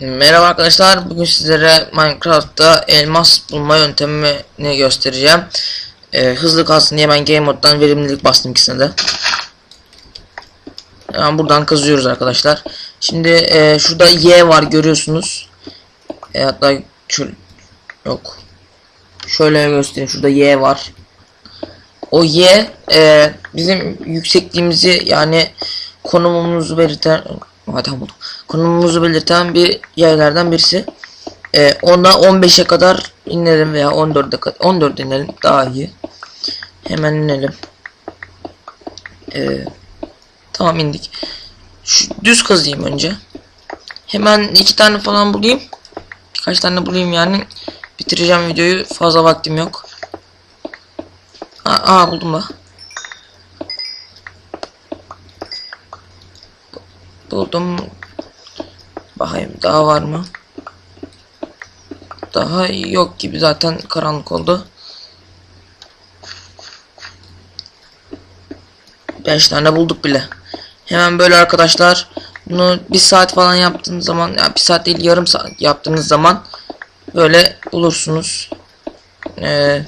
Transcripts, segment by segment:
Merhaba arkadaşlar. Bugün sizlere Minecraft'ta elmas bulma yöntemini göstereceğim. Ee, hızlı kalsın diye ben Game Mode'dan verimlilik bastım ikisine de. Yani buradan kazıyoruz arkadaşlar. Şimdi e, şurada Y var görüyorsunuz. E, hatta şu yok. Şöyle göstereyim. Şurada Y var. O Y e, bizim yüksekliğimizi yani konumumuzu belirten Hadi buldum. Konumumuzu belirten bir yerlerden birisi. E, ona 15'e kadar inelim veya 14'e kadar 14 inelim daha iyi. Hemen inelim. E, tamam indik. Şu, düz kazıyım önce. Hemen iki tane falan bulayım. Birkaç tane bulayım yani. Bitireceğim videoyu. Fazla vaktim yok. Aa, aa buldum da. Buldum. Bakayım daha var mı? Daha yok gibi zaten karanlık oldu. 5 tane bulduk bile. Hemen böyle arkadaşlar bunu bir saat falan yaptığınız zaman ya bir saat değil yarım saat yaptığınız zaman böyle bulursunuz. Ee,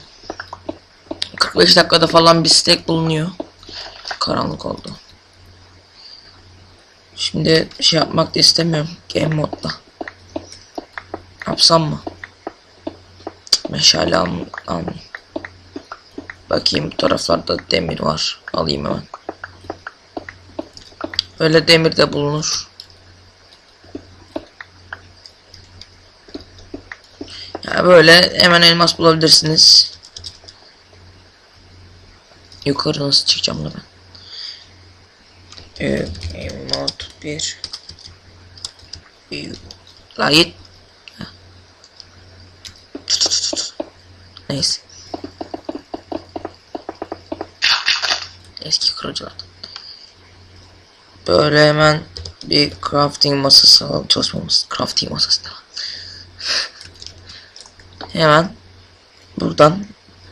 45 dakikada falan bir stack bulunuyor. Karanlık oldu. Şimdi şey yapmak da istemiyorum game modda. Yapsam mı? Meşale al almayayım. Bakayım bu taraflarda demir var. Alayım hemen. Öyle demir de bulunur. Ya böyle hemen elmas bulabilirsiniz. Yukarı nasıl çıkacağım da ben? Ee, 1 La git. Neyse. Eski kırıcılardan. Böyle hemen bir crafting masası. Çalışmamız. Crafting masası da. hemen buradan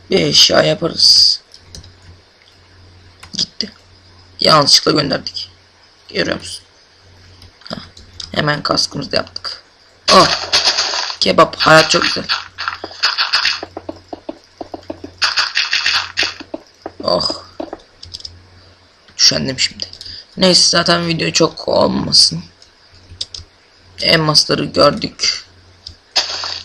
bir eşya yaparız. Gitti. Yanlışlıkla gönderdik. Görüyor musun? Hemen kaskımızı yaptık. Oh. Kebap. Hayat çok güzel. Oh. Üşendim şimdi. Neyse zaten video çok olmasın. Elmasları gördük.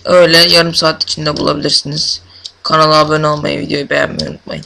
Öyle yarım saat içinde bulabilirsiniz. Kanala abone olmayı, videoyu beğenmeyi unutmayın.